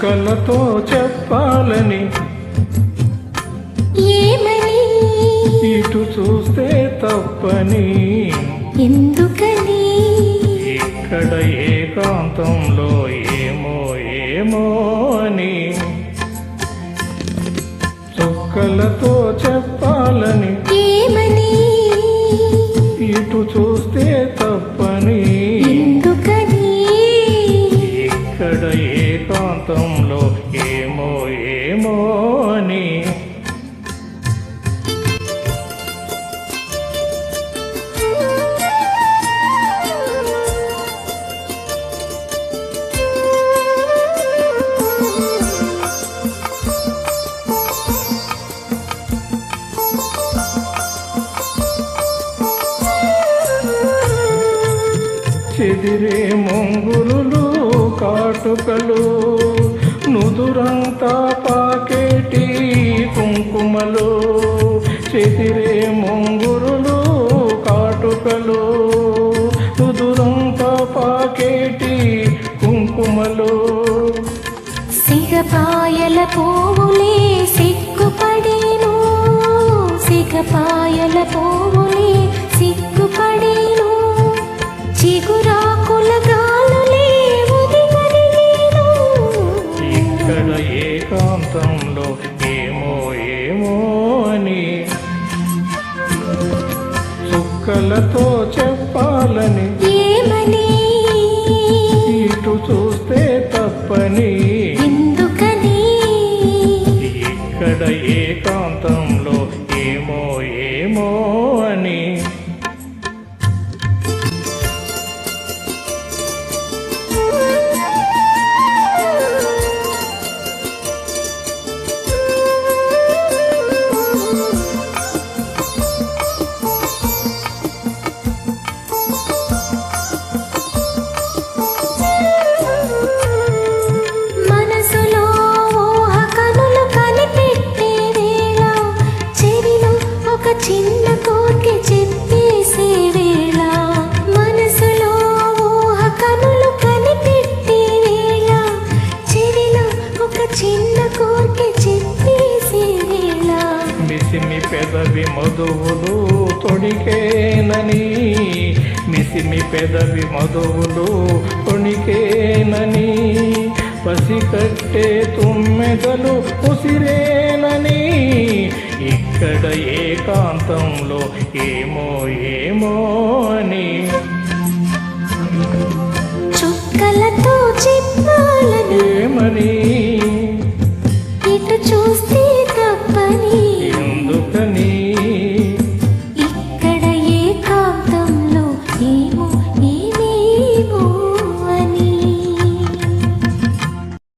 చుక్కలతో చెప్పాలని ఏమని? ఇటు చూస్తే తప్పని. ఎందుకని? ఇక్కడ ఏకాంతంలో ఏమో ఏమో అని. చుక్కలతో చెప్పాలని. ఏమని? ఇటు చూస్తే తప్పని. ప్రాంతంలో ఏమో చెదిరే మొంగురులు కాటుకలు నుదురంతా పాకేటి కుంకుమలు. చెదిరే మొంగురులు కాటుకలు నుదురంతా పాకేటి కుంకుమలు. సిగపాయల పోవులే సిగ్గుపడేను. సిగపాయల పోవులే సిగ్గుపడేను. ఇక్కడ ఏకాంతంలో ఏమో ఏమో అని చుక్కలతో చెప్పాలని ఏమని? ఇటు చూస్తే తప్పని ఎందుకని? ఇక్కడ ఏకాంతంలో చిన్న కోరిక చెప్పేసే వేళ మనసులో ఊహ కనులు కనిపెట్టే వేళ చెవిలో ఒక చిన్న కోరిక చెప్పేసే వేళ. మిసిమి పెదవి మధువులు తొడికేనని మిసిమి పెదవి మధువులు తొణికేనని పసికట్టే తుమ్మెదలు ఉసిరేనని ఇక్కడ ఏకాంతంలో? ఏమో ఏమో అని